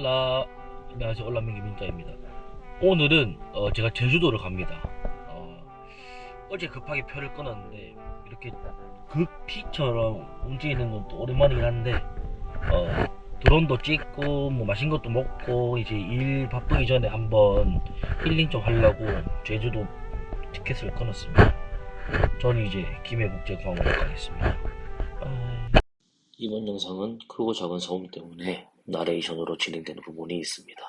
올라 안녕하세요 올라민기 민자입니다. 오늘은 어, 제가 제주도를 갑니다. 어, 어제 급하게 표를 끊었는데 이렇게 극피처럼 움직이는 건 또 오랜만이긴 한데 어, 드론도 찍고 뭐 맛있는 것도 먹고 이제 일 바쁘기 전에 한번 힐링 좀 하려고 제주도 티켓을 끊었습니다. 저는 이제 김해국제공항으로 가겠습니다. 아, 이번 영상은 크고 작은 소음 때문에 나레이션으로 진행되는 부분이 있습니다.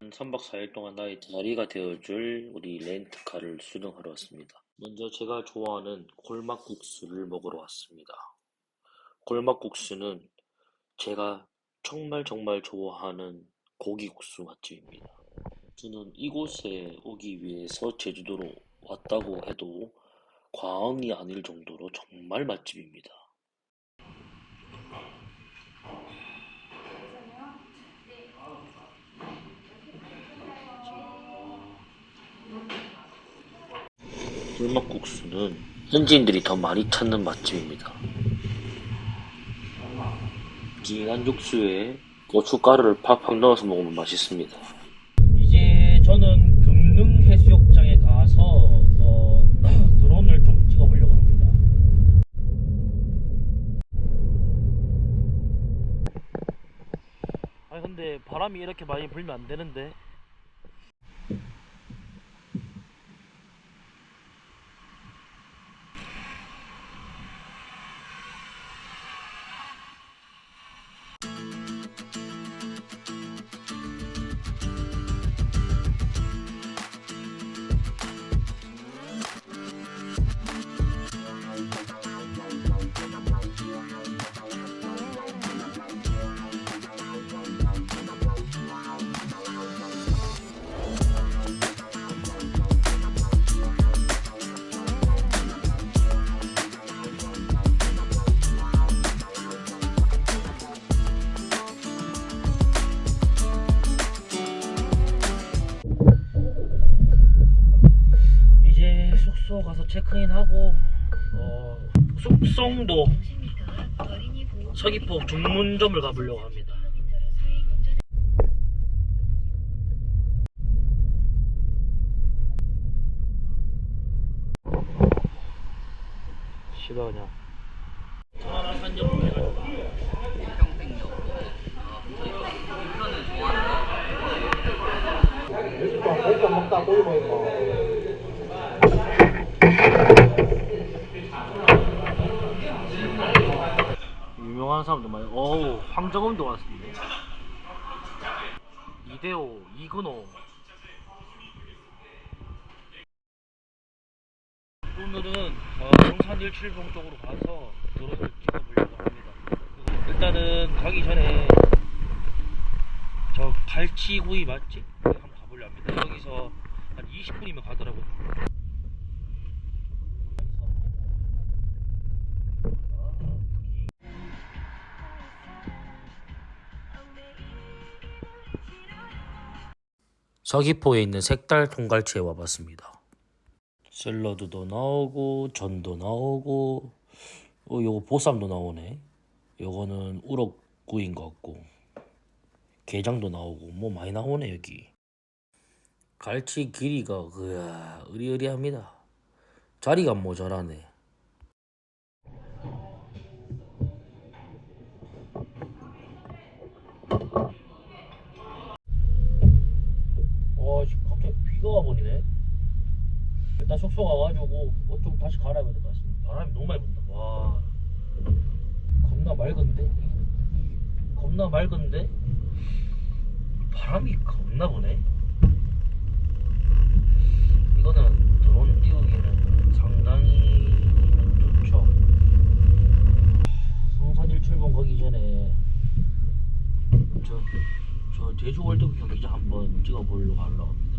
한 3박 4일 동안 나의 자리가 되어줄 우리 렌트카를 수령하러 왔습니다. 먼저 제가 좋아하는 골막국수를 먹으러 왔습니다. 골막국수는 제가 정말 정말 좋아하는 고기국수 맛집입니다. 저는 이곳에 오기 위해서 제주도로 왔다고 해도 과언이 아닐 정도로 정말 맛집입니다. 꿀맛국수는 현지인들이 더 많이 찾는 맛집입니다. 진한 육수에 고춧가루를 팍팍 넣어서 먹으면 맛있습니다. 이제 저는 금능 해수욕장에 가서 어, 드론을 좀 찍어보려고 합니다. 아 근데 바람이 이렇게 많이 불면 안 되는데. 체크인하고 어, 숙성도 서귀포 중문점을 가보려고 합니다. 씨발 그냥 전화 산점 유명한 사람도 많이 어우 황정음도 왔습니다. 이대호 이근호. 오늘은 어, 용산 일출봉 쪽으로 가서 드론을 찍어보려고 합니다. 일단은 가기 전에 저 갈치구이 맛집 한번 가보려고 합니다. 여기서 한 20분이면 가더라고요 서귀포에 있는 색달 통갈치에 와봤습니다. 샐러드도 나오고 전도 나오고 어 요거 보쌈도 나오네. 요거는 우럭구이인 것 같고 게장도 나오고 뭐 많이 나오네 여기. 갈치 길이가 그야 으리으리합니다. 자리가 모자라네. 와, 씨, 갑자기 비가 와버리네. 일단 숙소 가가지고 옷 좀 다시 갈아입어야 될 것 같습니다. 바람이 너무 많이 분다. 와, 겁나 맑은데? 겁나 맑은데? 바람이 겁나 부네. 이거는 드론 띄우기는 상당히 좋죠. 성산일 출봉 가기 전에 저, 저 제주 월드컵 경기장 한번 찍어보려고 하려고 합니다.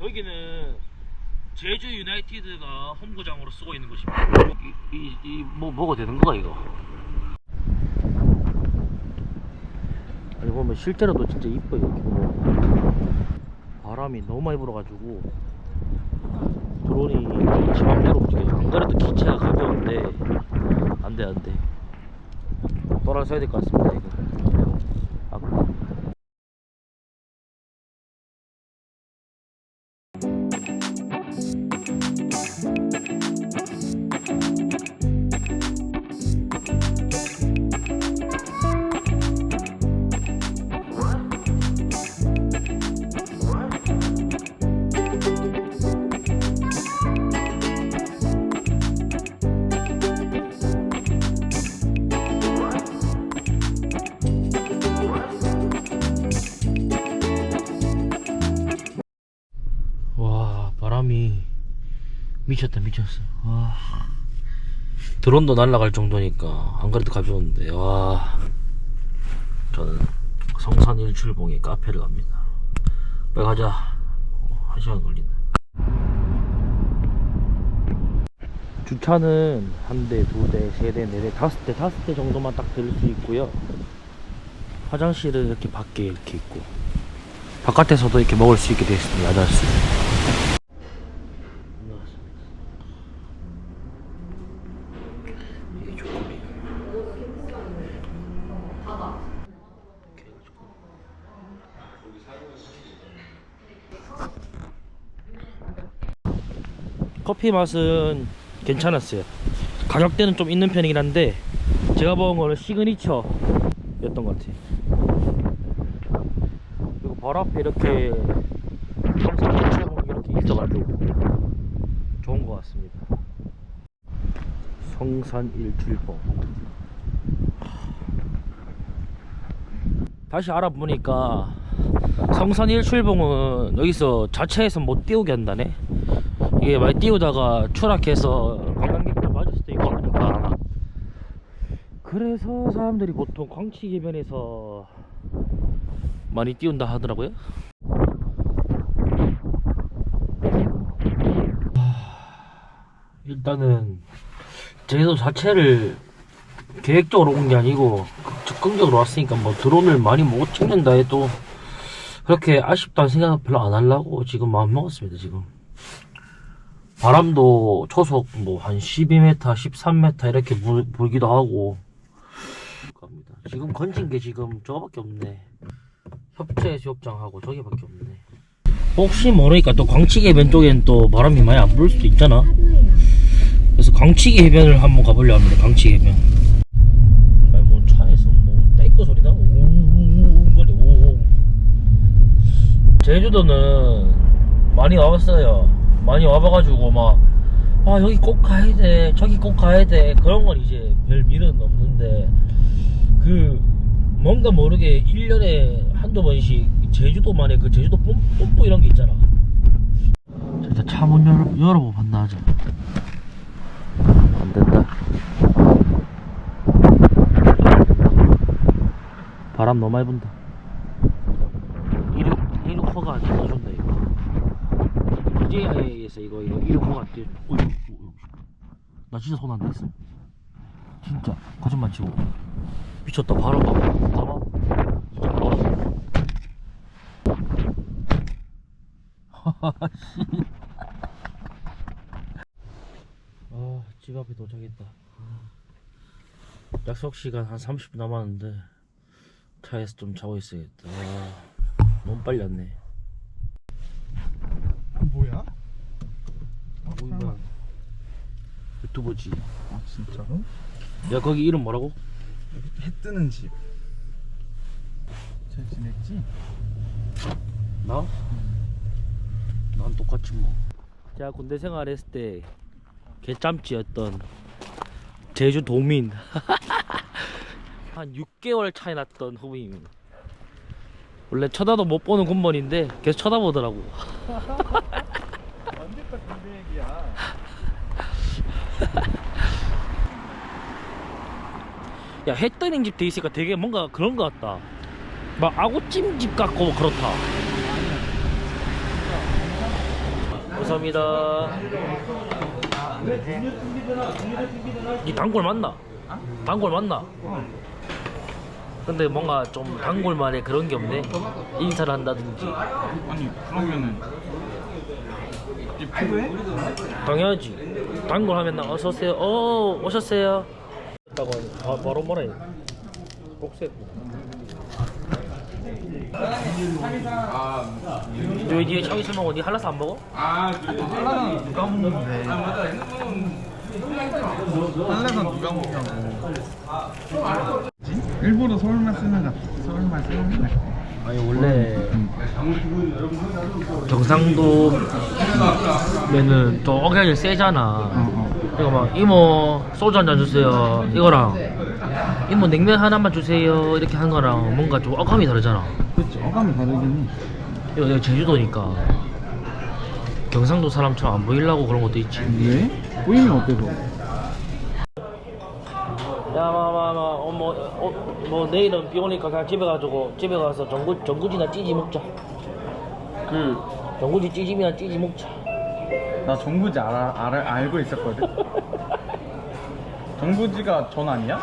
여기는 제주 유나이티드가 홈구장으로 쓰고 있는 곳입니다. 이이뭐 먹어도 되는 거가 이거? 아니 보면 실제로도 진짜 이뻐요 이렇게 보면. 바람이 너무 많이 불어가지고. 드론이 지 맘대로 움직여요. 안 그래도 기체가 가벼운데 안 돼 안 돼. 돌아서야 될 것 같습니다 이거 바람이 미쳤다 미쳤어. 와. 드론도 날아갈 정도니까 안 그래도 가벼운데 와. 저는 성산 일출봉에 카페를 갑니다. 빨리 가자. 어, 한 시간 걸린다. 주차는 한 대, 두 대, 세 대, 네 대, 다섯 대, 다섯 대 정도만 딱 들을 수 있고요. 화장실은 이렇게 밖에 이렇게 있고 바깥에서도 이렇게 먹을 수 있게 되어 있습니다. 야자수 커피 맛은 괜찮았어요. 가격대는 좀 있는 편이긴 한데 제가 먹은 거는 시그니처 였던 것 같아요. 그리고 바로 앞에 이렇게 성산 일출봉이 이렇게 있어가지고 좋은 것 같습니다. 성산 일출봉. 다시 알아보니까 성산 일출봉은 여기서 자체에서 못 띄우게 한다네 이게 많이 띄우다가 추락해서 관광객들 맞을 수도 있고 하니까. 그래서 사람들이 보통 광치개변에서 많이 띄운다 하더라고요. 일단은 제도 자체를 계획적으로 온 게 아니고 적극적으로 왔으니까 뭐 드론을 많이 못 찍는다 해도 그렇게 아쉽다는 생각 별로 안 하려고 지금 마음 먹었습니다 지금 바람도 초속 뭐 한 12m 13m 이렇게 불, 불기도 하고. 갑니다. 지금 건진 게 지금 저거밖에 없네. 협재 수욕장하고 저기밖에 없네. 혹시 모르니까 또 광치개 해변 쪽엔 또 바람이 많이 안 불 수도 있잖아. 그래서 광치개 해변을 한번 가보려 합니다 광치개 해변. 뭐 차에서 뭐 탱크 소리 거리 우웅 제주도는 많이 와봤어요 많이 와봐가지고 막 아 여기 꼭 가야 돼 저기 꼭 가야 돼. 그런 건 이제 별 미련은 없는데 그 뭔가 모르게 1년에 한두 번씩 제주도만의 그 제주도 뽐, 뽐뿌 이런 게 있잖아. 자, 일단 차 문 열어, 열어보고 봤나 하자. 안 된다. 바람 너무 많이 분다 이륙, 이륙허가 안 떠준다 이거 DJI에서 이거 이거 안 띄워 어이, 어이, 어이. 나 진짜 손 안 댔어 진짜 거짓말 치고 미쳤다 바람 봐봐 봐봐 진짜 바람 아, 집 앞에 도착했다. 약속 시간 한 30분 남았는데 차에서 좀 자고 있어야겠다. 아, 너무 빨리 왔네. 뭐야? 뭐야? 유튜버지. 아 진짜로? 야 거기 이름 뭐라고? 해 뜨는 집. 잘 지냈지? 나? 난 똑같이 뭐. 제가 군대 생활했을 때 개짬찌였던 제주 도민 한 6개월 차이 났던 후배입니다. 원래 쳐다도 못 보는 군번인데 계속 쳐다보더라고. 언제까 군대 얘기야? 야 해떠닝 집돼 있으니까 되게 뭔가 그런 거 같다. 막 아구찜 집 같고 그렇다. 감사합니다. 이 단골 맞나? 단골 맞나? 근데 뭔가 좀 단골만의 그런 게 없네. 인사를 한다든지. 아니 그러면은 이 피부에? 당연하지. 단골 하면 나 어서 오세요. 어 오셨어요. 다고 바, 바로 뭐라 해. 꼭세. 너 뒤에 차기 술 먹어? 니 한라스 안 먹어? 아 한라산 누가 먹는데 한라산 누가 먹냐고 일부러 서울말 쓰는 것 같아 서울말 쓰는 것 같아 아니 원래 경상도면은 또 억양이 세잖아. 어 어 이거 막 이모 소주 한 잔 주세요. 이거랑 이모 냉면 하나만 주세요. 이렇게 한 거랑 뭔가 좀 어감이 다르잖아. 그치 어감이 다르긴 해 이거 내가 제주도니까 경상도 사람처럼 안 보이려고 그런 것도 있지. 왜? 보이면 어때서? 야마마마 어뭐 어, 뭐 내일은 비 오니까 그냥 집에 가지고 집에 가서 전구 전구지나 찌지 먹자. 그 전구지 찌짐이나 찌지 먹자. 나 정부지 알아, 알아, 알고 있었거든. 정부지가 전 아니야?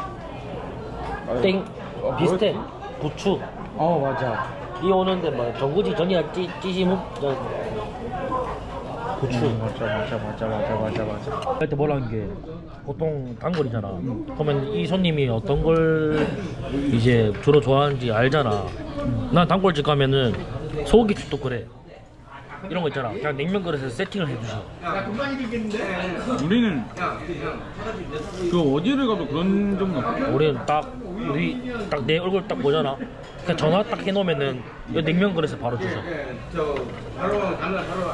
땡 어, 비슷해. 뭐였지? 부추 어 맞아. 비 오는데 뭐 전구지 전이나 찌 먹자. 부추. 음, 맞아 맞아 맞아 맞아 맞아 맞아. 할때 뭐라는 게 보통 단골이잖아. 그러면 이 손님이 어떤 걸 이제 주로 좋아하는지 알잖아. 난 단골집 가면은 소고기집도 그래. 이런 거 있잖아. 그냥 냉면 그릇에 세팅을 해주셔. 우리는 그 어디를 가도 그런 정도. 우리는 딱 우리 딱 내 얼굴 딱 보잖아. 그냥 전화 딱 해놓으면은 이 냉면 그릇에 바로 주셔.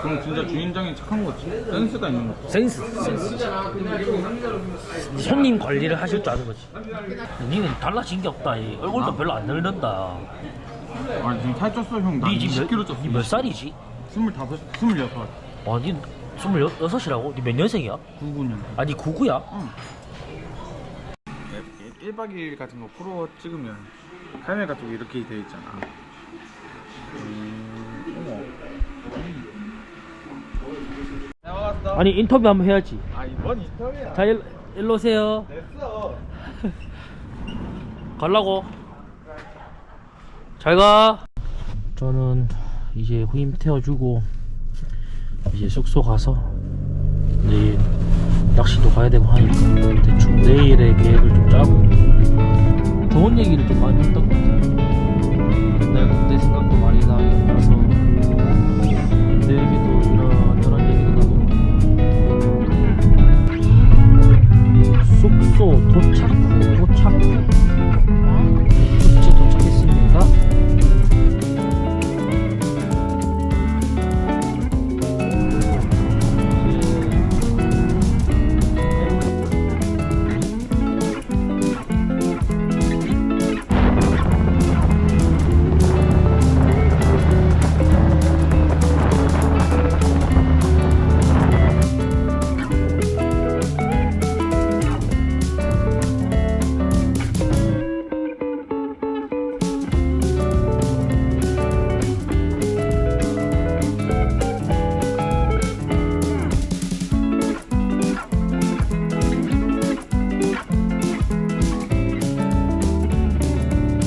그럼 진짜 주인장이 착한 거지. 센스가 있는 거지. 센스, 센스. 손님 관리를 하실 줄 아는 거지. 니는 달라진 게 없다. 이 얼굴도 별로 안 늘는다. 아 지금 살쪘어 형. 나 니 지금 20kg 몇, 쪘어. 니몇 살이지? 스물다섯, 스물여섯, 와, 니 스물여섯이라고? 니 몇 년생이야? 구구년. 아니 구구야? 응. 1박 2일 같은 거 프로 찍으면 카메라 같은 거 이렇게 돼 있잖아. 음, 어머. 아니 인터뷰 한번 해야지. 아 이번 인터뷰야. 자 일, 일로 오세요. 됐어. 갈라고. 잘 가. 저는 이제 후임 태워주고 이제 숙소 가서 내일 낚시도 가야 되고 하니까 대충 내일의 계획을 좀 짜고 좋은 얘기를 좀 많이 했던 것 같아요. 내가 그때 생각도 많이 나서 내 얘기도 이런저런 얘기도 나고. 숙소 도착 후 도착 후